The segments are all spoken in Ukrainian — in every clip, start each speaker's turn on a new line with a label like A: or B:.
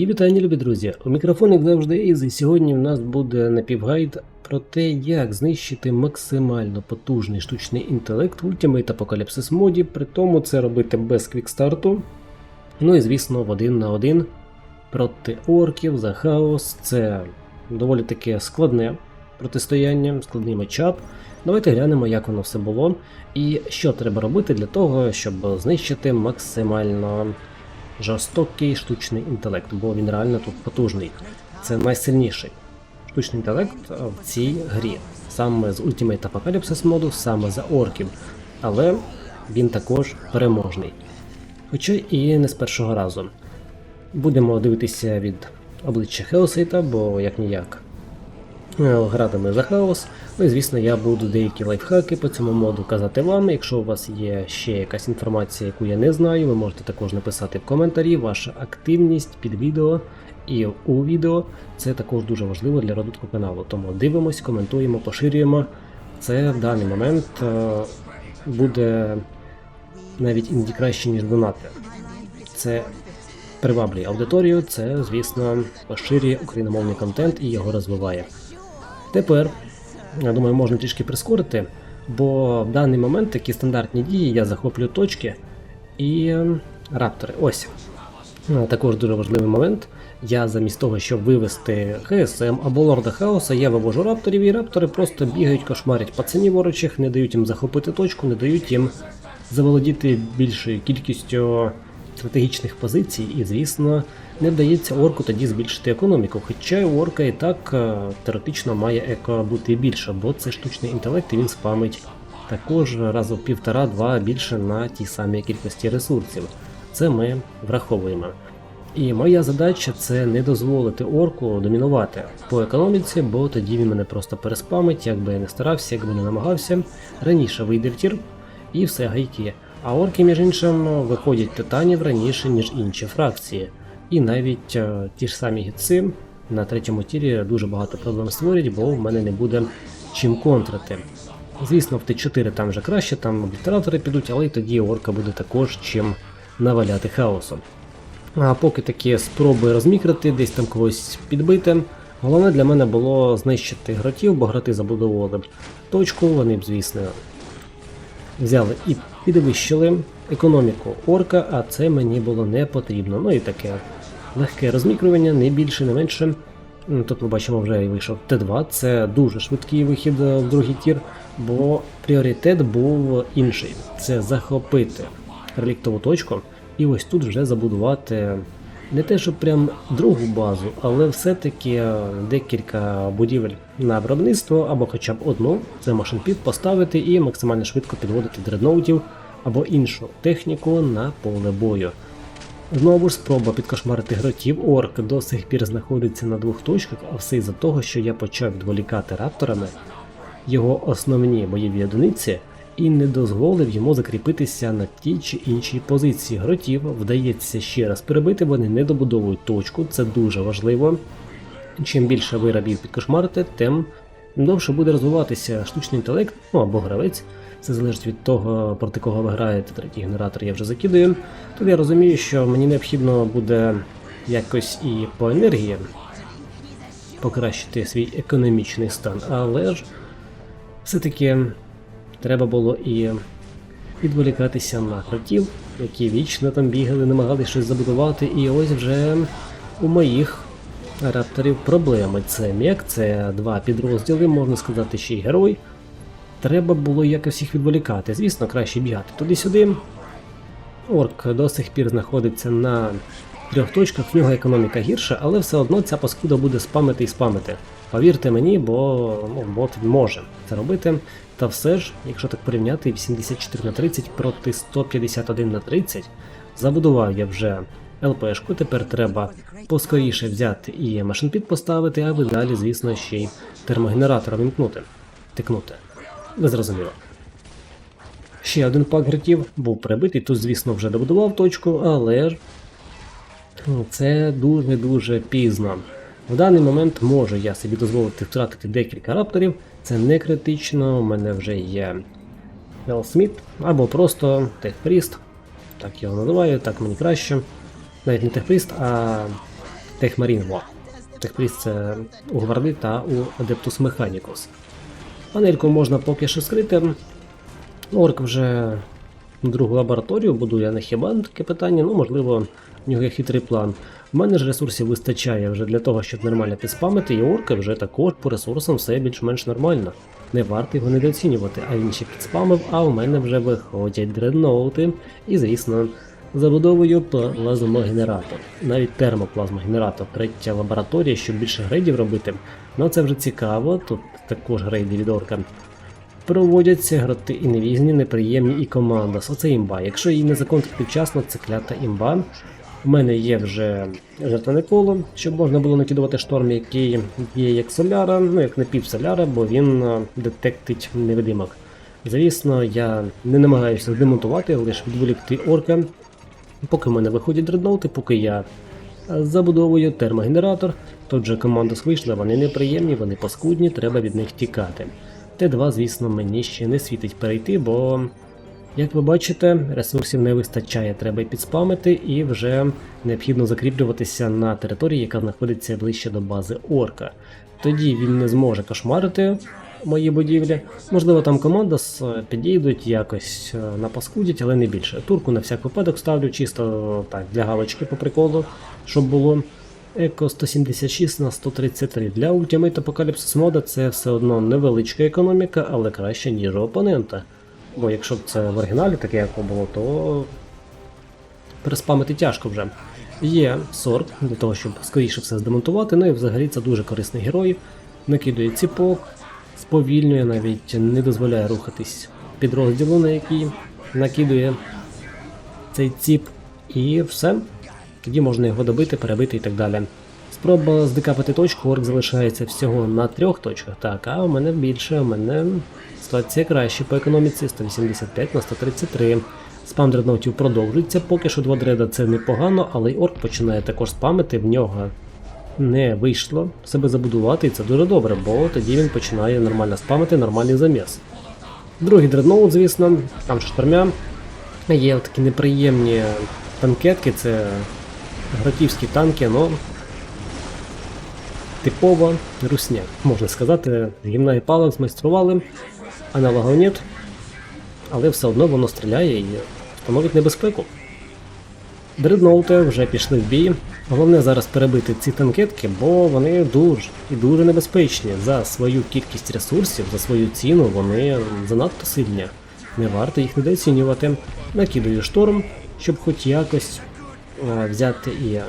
A: Мої вітання, любі друзі. У мікрофон, як завжди, Ізі. Сьогодні в нас буде напівгайд про те, як знищити максимально потужний штучний інтелект в Ultimate Apocalypse моді, при тому це робити без квікстарту. Ну і звісно, в один на один проти орків за хаос. Це доволі таке складне протистояння, складний матчап. Давайте глянемо, як воно все було, і що треба робити для того, щоб знищити максимально жорстокий штучний інтелект, бо він реально тут потужний. Це найсильніший штучний інтелект в цій грі, саме з Ultimate Apocalypse моду, саме за орків. Але він також переможний. Хоча і не з першого разу. Будемо дивитися від обличчя Хеосейта, бо як ніяк гратиме за хаос. Ну і звісно, я буду деякі лайфхаки по цьому моду казати вам. Якщо у вас є ще якась інформація, яку я не знаю, ви можете також написати в коментарі. Ваша активність під відео і у відео це також дуже важливо для розвитку каналу. Тому дивимось, коментуємо, поширюємо. Це в даний момент е, буде навіть іноді краще, ніж донати. Це приваблює аудиторію, це, звісно, поширює україномовний контент і його розвиває. Тепер, я думаю, можна трішки прискорити, бо в даний момент такі стандартні дії я захоплюю точки і ем, раптори. Ось. Також дуже важливий момент. Я замість того, щоб вивести ХСМ або Лорда Хаоса, я вивожу рапторів, і раптори просто бігають, кошмарять пацанів ворочих, не дають їм захопити точку, не дають їм заволодіти більшою кількістю стратегічних позицій, і, звісно, не вдається орку тоді збільшити економіку. Хоча у орка і так е, теоретично має еко бути більше, бо це штучний інтелект і він спамить також разом в півтора-два більше на тій самій кількості ресурсів. Це ми враховуємо. І моя задача це не дозволити орку домінувати по економіці, бо тоді він мене просто переспамить, як би я не старався, як би не намагався. Раніше вийде в тір і все гайки. А орки, між іншим, виходять титанів раніше, ніж інші фракції. І навіть е, ті ж самі гітси на третьому тірі дуже багато проблем створять, бо в мене не буде чим контрити. Звісно, в Т4 там вже краще, там обітератори підуть, але й тоді орка буде також чим наваляти хаосом. А поки такі спроби розмікрити, десь там когось підбити. Головне для мене було знищити гратів, бо грати забудовували точку, вони б, звісно, взяли і підвищили економіку орка, а це мені було не потрібно. Ну і таке легке розмікрування, не більше, не менше. Тут ми бачимо, вже вийшов Т2, це дуже швидкий вихід е, в другий тір, бо пріоритет був інший: це захопити реліктову точку і ось тут вже забудувати не те, що прям другу базу, але все-таки декілька будівель на виробництво або хоча б одну, це машинпід поставити і максимально швидко підводити дредноутів або іншу техніку на поле бою. Знову ж спроба підкошмарити гротів, орк до сих пір знаходиться на двох точках, а все із-за того, що я почав відволікати рапторами його основні бойові одиниці і не дозволив йому закріпитися на тій чи іншій позиції. Гротів вдається ще раз перебити, вони не добудовують точку, це дуже важливо. Чим більше ви рабів підкошмарите, тим довше буде розвиватися штучний інтелект, ну або гравець. Це залежить від того, проти кого ви граєте. Третій генератор я вже закидаю. Тут я розумію, що мені необхідно буде якось і по енергії покращити свій економічний стан, але ж все-таки треба було і відволікатися на кротів, які вічно там бігали, намагалися щось забудувати, і ось вже у моїх рапторів проблеми. Це мек, це два підрозділи, можна сказати, ще й герой. Треба було якось їх відволікати. Звісно, краще бігати туди-сюди. Орк до сих пір знаходиться на трьох точках, в нього економіка гірша, але все одно ця паскуда буде спамити і спамити. Повірте мені, бо ну, бот може це робити. Та все ж, якщо так порівняти 84 на 30 проти 151 на 30, забудував я вже ЛПшку, тепер треба поскоріше взяти і машинпід поставити, а далі, звісно, ще й термогенератор вімкнути, тикнути. Ви зрозуміли. Ще один пак гритів був прибитий, тут, звісно, вже добудував точку, але це дуже-дуже пізно. В даний момент можу я собі дозволити втратити декілька рапторів, це не критично, у мене вже є Елсміт або просто Техпріст, так його називаю, так мені краще. Навіть не Техпріст, а Техмарін. Во. Техпріс це у Гварди та у Адептус Механікус. Панельку можна поки що скрити. Орк вже другу лабораторію будує на хібан таке питання, ну можливо, в нього є хитрий план. У мене ж ресурсів вистачає вже для того, щоб нормально підспамити, і орки вже також по ресурсам все більш-менш нормально. Не варто його недооцінювати, а він ще підспамив, а у мене вже виходять дредноути, і звісно, забудовую плазмогенератор. Навіть термоплазмогенератор, третя лабораторія, щоб більше грейдів робити. Ну це вже цікаво, тут також грейди від орка. Проводяться гроти і невізні, неприємні і командос. Оце імба. Якщо її не законтрити вчасно, це клята імба. У мене є вже жертвене коло, щоб можна було накидувати шторм, який є як соляра, ну як напів соляра, бо він детектить невидимок. Звісно, я не намагаюся демонтувати, лише відволікти орка. Поки в мене виходять дредноути, поки я забудовую термогенератор, тут же командос вийшла, вони неприємні, вони паскудні, треба від них тікати. Т2, звісно, мені ще не світить перейти, бо, як ви бачите, ресурсів не вистачає, треба підспамити і вже необхідно закріплюватися на території, яка знаходиться ближче до бази Орка. Тоді він не зможе кошмарити мої будівлі. Можливо, там команда з- підійдуть, якось е, напаскудять, але не більше. Турку на всяк випадок ставлю чисто так для галочки по приколу, щоб було. Еко 176 на 133. Для Ultimate Apocalypse мода це все одно невеличка економіка, але краще, ніж у опонента. Бо якщо б це в оригіналі таке як було, то переспамити тяжко вже. Є сорт для того, щоб скоріше все здемонтувати. Ну і взагалі це дуже корисний герой. Накидує ціпок, сповільнює, навіть не дозволяє рухатись підрозділу, на який накидує цей ціп, і все. Тоді можна його добити, перебити і так далі. Спроба здекапати точку, орк залишається всього на трьох точках. Так, а у мене більше, у мене ситуація краще по економіці 185 на 133. Спам дредноутів продовжується, поки що два дреда це непогано, але й орк починає також спамити, в нього не вийшло себе забудувати, і це дуже добре, бо тоді він починає нормально спамити, нормальний заміс. Другий дредноут, звісно, там штормя. Є такі неприємні танкетки, це гратівські танки, но типова русня, можна сказати, гімна і палок змайстрували, аналогов нет, але все одно воно стріляє і становить небезпеку. Дредноути вже пішли в бій. Головне зараз перебити ці танкетки, бо вони дуже і дуже небезпечні. За свою кількість ресурсів, за свою ціну вони занадто сильні. Не варто їх недооцінювати. Накидаю шторм, щоб хоч якось е, взяти і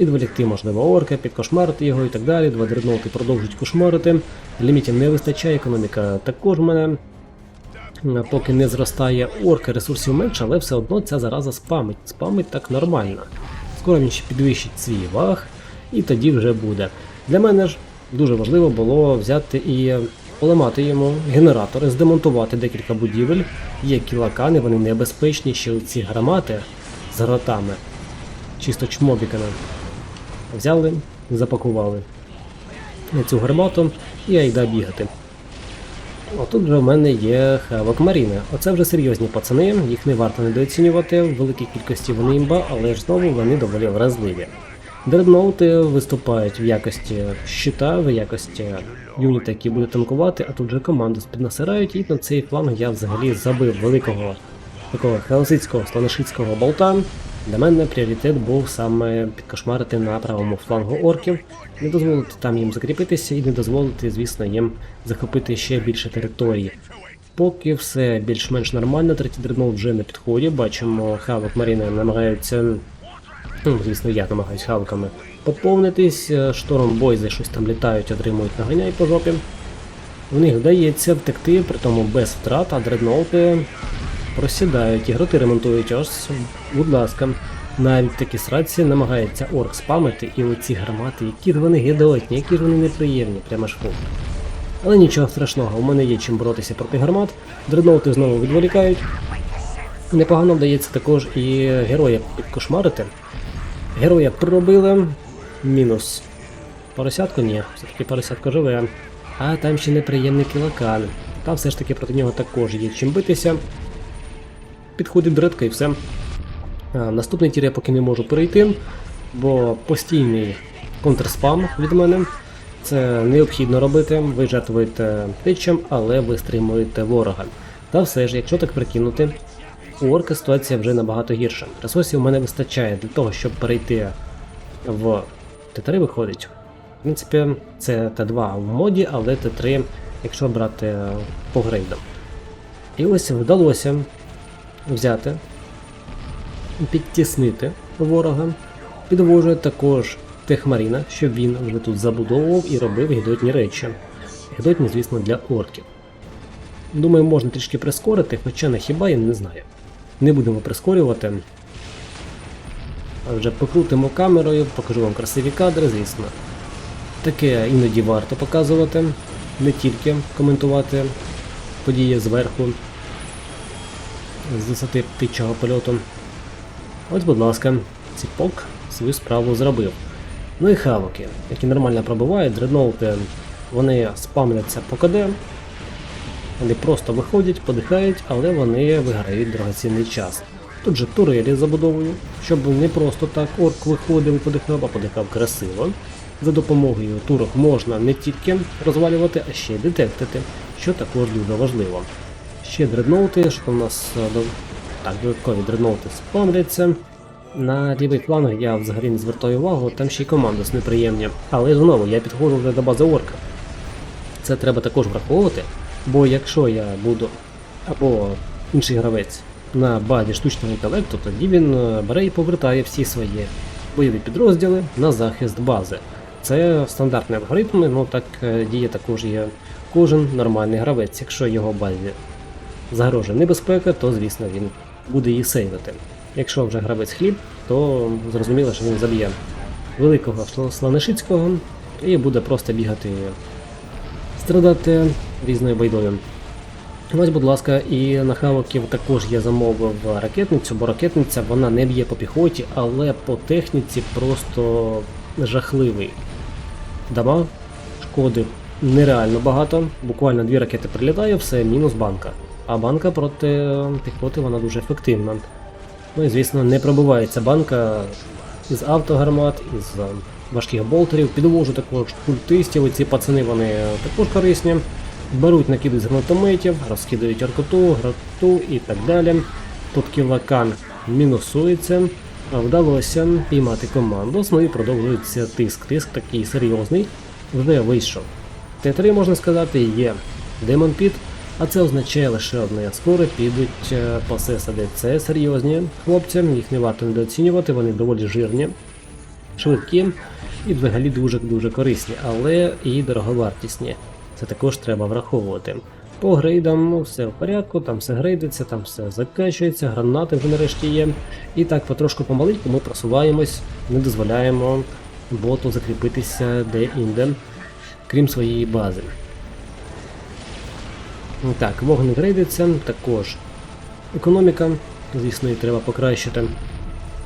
A: відволікти, можливо, орка, підкошмарити його і так далі. Два дредноути продовжують кошмарити. Лімітів не вистачає, економіка також в мене Е, поки не зростає орка, ресурсів менше, але все одно ця зараза спамить. Спамить так нормально. Скоро він ще підвищить свій ваг, і тоді вже буде. Для мене ж дуже важливо було взяти і поламати йому генератори, здемонтувати декілька будівель. Є кілакани, вони небезпечні, ще ці гранати з гратами, чисто чмобіками. Взяли, запакували цю гармату і айда бігати. Отут вже в мене є хавок Маріни. Оце вже серйозні пацани, їх не варто недооцінювати. В великій кількості вони імба, але ж знову вони доволі вразливі. Дредноути виступають в якості щита, в якості юніта, який буде танкувати, а тут же команду піднасирають, і на цей фланг я взагалі забив великого такого хаосицького слоношицького болта. Для мене пріоритет був саме підкошмарити на правому флангу орків, не дозволити там їм закріпитися і не дозволити, звісно, їм захопити ще більше території. Поки все більш-менш нормально, третій дредноут вже на підході. Бачимо, хавок Маріна намагаються, ну, звісно, я намагаюсь хавками поповнитись. Е, Шторм бойзи щось там літають, отримують наганяй по жопі. В них вдається втекти, при тому без втрат, а дредноути просідають, ігроти ремонтують ось, будь ласка. Навіть такі сраці намагається орк спамити, і оці гармати, які ж вони гидотні, які ж вони неприємні, прямо ж фу. Але нічого страшного, у мене є чим боротися проти гармат, дредноути знову відволікають. Непогано вдається також і героя підкошмарити. Героя пробили, мінус. Поросятку ні, все-таки поросятко живе. А там ще неприємний кілакан. Та все ж таки проти нього також є чим битися. Підходить дредка і все. А, наступний тір я поки не можу перейти, бо постійний контрспам від мене. Це необхідно робити, ви жертвуєте тичем, але ви стримуєте ворога. Та все ж, якщо так прикинути, у орка ситуація вже набагато гірша. Ресурсів у мене вистачає для того, щоб перейти в Т3 виходить. В принципі, це Т2 в моді, але Т3, якщо брати по грейдам. І ось вдалося взяти, підтіснити ворога. Підвожу також Техмаріна, щоб він вже тут забудовував і робив гідотні речі. Гідотні, звісно, для орків. Думаю, можна трішки прискорити, хоча не хіба я не знаю. Не будемо прискорювати. А вже покрутимо камерою, покажу вам красиві кадри, звісно. Таке іноді варто показувати, не тільки коментувати події зверху з висоти птичого польоту. Ось, будь ласка, ціпок свою справу зробив. Ну і хавоки, які нормально пробивають, дредноути, вони спамляться по КД, вони просто виходять, подихають, але вони виграють дорогоцінний час. Тут же турелі забудовую, щоб не просто так орк виходив і подихав, а подихав красиво. За допомогою турок можна не тільки розвалювати, а ще й детектити, що також дуже важливо. Ще дредноути, що там у нас е, так, додаткові дредноути спамляться. На лівий фланг я взагалі не звертаю увагу, там ще й командос неприємні. Але знову я підходжу вже до бази орка. Це треба також враховувати, бо якщо я буду або інший гравець на базі штучного інтелекту, тоді він е, бере і повертає всі свої бойові підрозділи на захист бази. Це стандартний алгоритм, ну так е, діє також є кожен нормальний гравець. Якщо його базі загрожує небезпека, то звісно він буде її сейвити. Якщо вже гравець хліб, то зрозуміло, що він заб'є великого Сла- Сланишицького і буде просто бігати страдати різною байдою. Ось, будь ласка, і на хавоків також я замовив ракетницю, бо ракетниця вона не б'є по піхоті, але по техніці просто жахливий. Дама, шкоди нереально багато. Буквально дві ракети прилітає, все, мінус банка. А банка проти піхоти вона дуже ефективна. Ну і звісно, не пробивається банка із автогармат, із е, важких болтерів. Підвожу також культистів, ці пацани вони також корисні. Беруть накиди з гранатометів, розкидають аркоту, грату і так далі. Тут кілакан мінусується. А Вдалося піймати команду, ну і продовжується тиск. Тиск такий серйозний, вже вийшов. Т3, можна сказати, є Демон Піт, а це означає лише одне. Скоро підуть е, по ССД. Це серйозні хлопці, їх не варто недооцінювати, вони доволі жирні, швидкі і взагалі дуже-дуже корисні, але і дороговартісні. Це також треба враховувати. По грейдам все в порядку, там все грейдиться, там все закачується, гранати вже нарешті є. І так потрошку помаленьку ми просуваємось, не дозволяємо боту закріпитися де-інде, крім своєї бази. Так, вогонь грейдиться, також економіка, звісно, і треба покращити.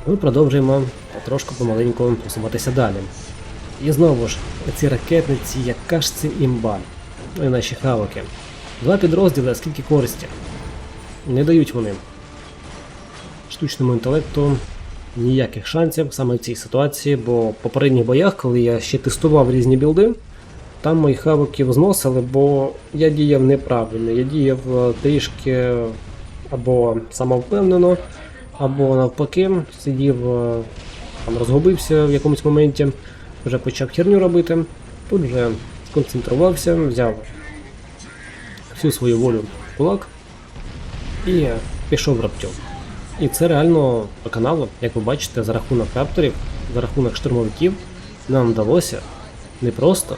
A: Ми продовжуємо потрошку помаленьку просуватися далі. І знову ж, ці ракетниці, яка ж це імба. Ну і наші хавоки. Два підрозділи, а скільки користі. Не дають вони штучному інтелекту ніяких шансів саме в цій ситуації, бо в попередніх боях, коли я ще тестував різні білди, там мої хавоків зносили, бо я діяв неправильно. Я діяв е, трішки або самовпевнено, або навпаки, сидів, е, там розгубився в якомусь моменті, вже почав херню робити. Тут вже сконцентрувався, взяв всю свою волю в кулак і пішов в раптю. І це реально по каналу, як ви бачите, за рахунок рапторів, за рахунок штурмовиків, нам вдалося не просто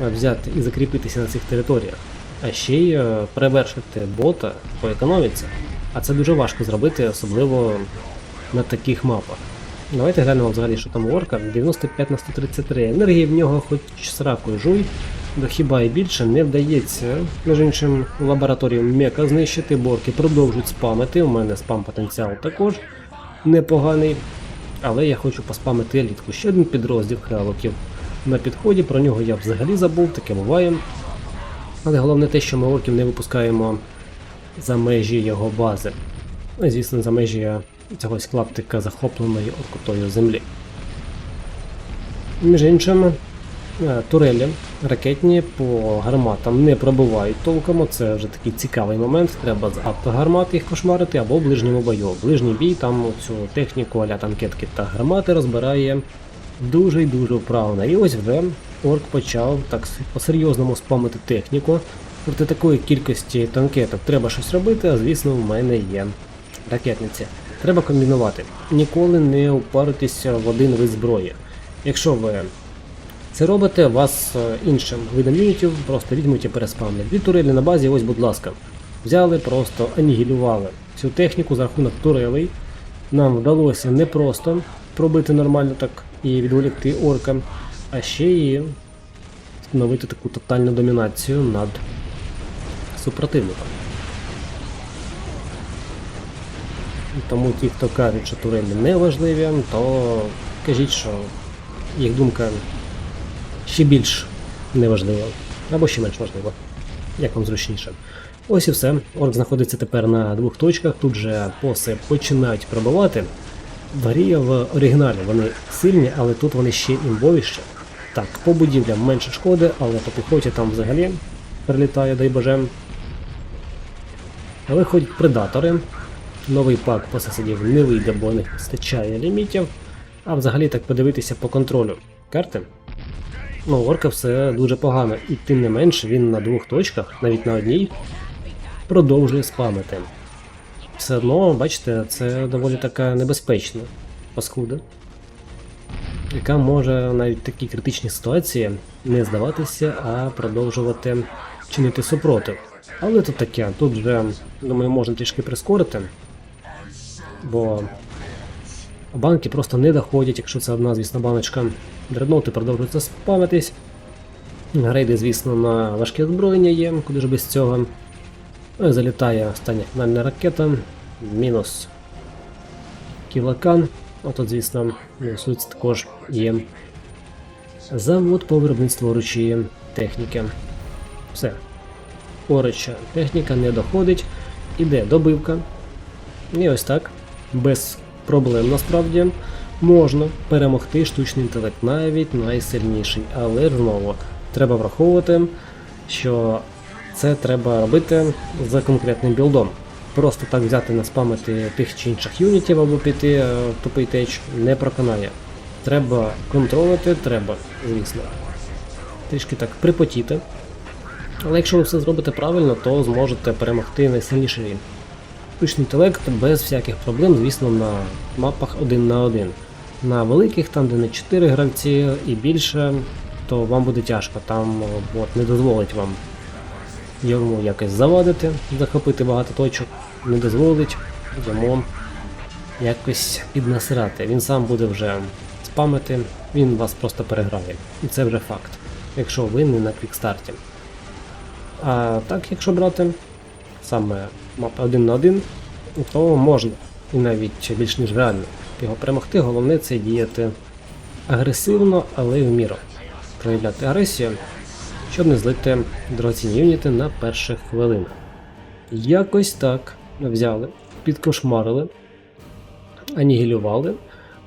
A: взяти і закріпитися на цих територіях, а ще й е, перевершити бота по економіці. А це дуже важко зробити, особливо на таких мапах. Давайте глянемо взагалі, що там орка. 95 на 133 енергії в нього хоч сракою жуй, до хіба і більше не вдається. Між іншим, лабораторію мека знищити, борки продовжують спамити. У мене спам потенціал також непоганий. Але я хочу поспамити елітку. Ще один підрозділ хравоків на підході. Про нього я взагалі забув, таке буває. Але головне те, що ми орків не випускаємо за межі його бази. Ну звісно, за межі цього клаптика захопленої оркутою землі. Між іншим, е, турелі ракетні по гарматам не пробивають толком. Це вже такий цікавий момент. Треба з автогармат їх кошмарити або в ближньому бою. Ближній бій там цю техніку аля танкетки та гармати розбирає дуже й дуже вправно. І ось вже орк почав так по-серйозному спамити техніку. Проти такої кількості танкеток треба щось робити, а звісно, в мене є ракетниці. Треба комбінувати. Ніколи не упаритися в один вид зброї. Якщо ви це робите, вас е, іншим видом юнітів просто візьмуть і переспамлять. Дві турелі на базі, ось, будь ласка. Взяли, просто анігілювали цю техніку за рахунок турелей. Нам вдалося не просто пробити нормально так і відволікти орка, а ще і встановити таку тотальну домінацію над супротивником. Тому ті, хто кажуть, що турелі не важливі, то кажіть, що їх думка ще більш неважлива, або ще менш важлива, як вам зручніше. Ось і все. Орк знаходиться тепер на двох точках. Тут же поси починають пробивати. В грі в оригіналі вони сильні, але тут вони ще імбовіші. Так, по будівлям менше шкоди, але по піхоті там взагалі прилітає, дай боже. Але ходять предатори. Новий пак посесидів не вийде, бо них вистачає лімітів. А взагалі так подивитися по контролю карти. Ну, орка все дуже погано, і тим не менш він на двох точках, навіть на одній, продовжує спамити. Все одно, бачите, це доволі така небезпечна паскуда, яка може навіть в такій критичній ситуації не здаватися, а продовжувати чинити супротив. Але тут таке, тут вже, думаю, можна трішки прискорити, бо банки просто не доходять, якщо це одна, звісно, баночка. Дредноути продовжуються спамитись. Грейди, звісно, на важке озброєння є, куди ж без цього. Залітає остання фінальна ракета. Мінус кілакан. Отут, звісно, мінусується також є завод по виробництву ручі техніки. Все. Порича техніка не доходить. Іде добивка. І ось так, без проблем насправді, можна перемогти штучний інтелект, навіть найсильніший. Але знову треба враховувати, що це треба робити за конкретним білдом. Просто так взяти наспамити тих чи інших юнітів або піти е, в тупий теч не проконає. Треба контролити, треба, звісно, трішки так припотіти. Але якщо ви все зробите правильно, то зможете перемогти найсильніший штучний інтелект без всяких проблем, звісно, на мапах один на один. На великих, там, де не 4 гравці і більше, то вам буде тяжко, там о, от, не дозволить вам йому якось завадити, захопити багато точок, не дозволить йому якось піднасирати. Він сам буде вже спамити, він вас просто переграє. І це вже факт, якщо ви не на квікстарті. А так, якщо брати саме мапи один на один, то можна. І навіть більш ніж реально його перемогти. Головне це діяти агресивно, але в міру. Проявляти агресію, щоб не злити дорогоцінні юніти на перших хвилинах. Якось так взяли, підкошмарили, анігілювали.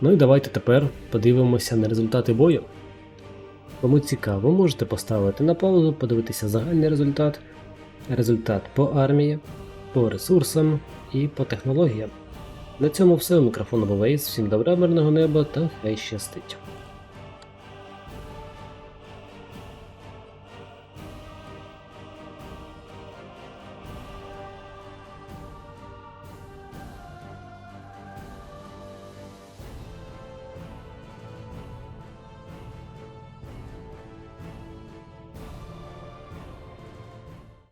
A: Ну і давайте тепер подивимося на результати бою. Кому цікаво, можете поставити на паузу, подивитися загальний результат, результат по армії, по ресурсам і по технологіям. На цьому все. У мікрофону був Ейс. Всім добра, мирного неба та хай щастить.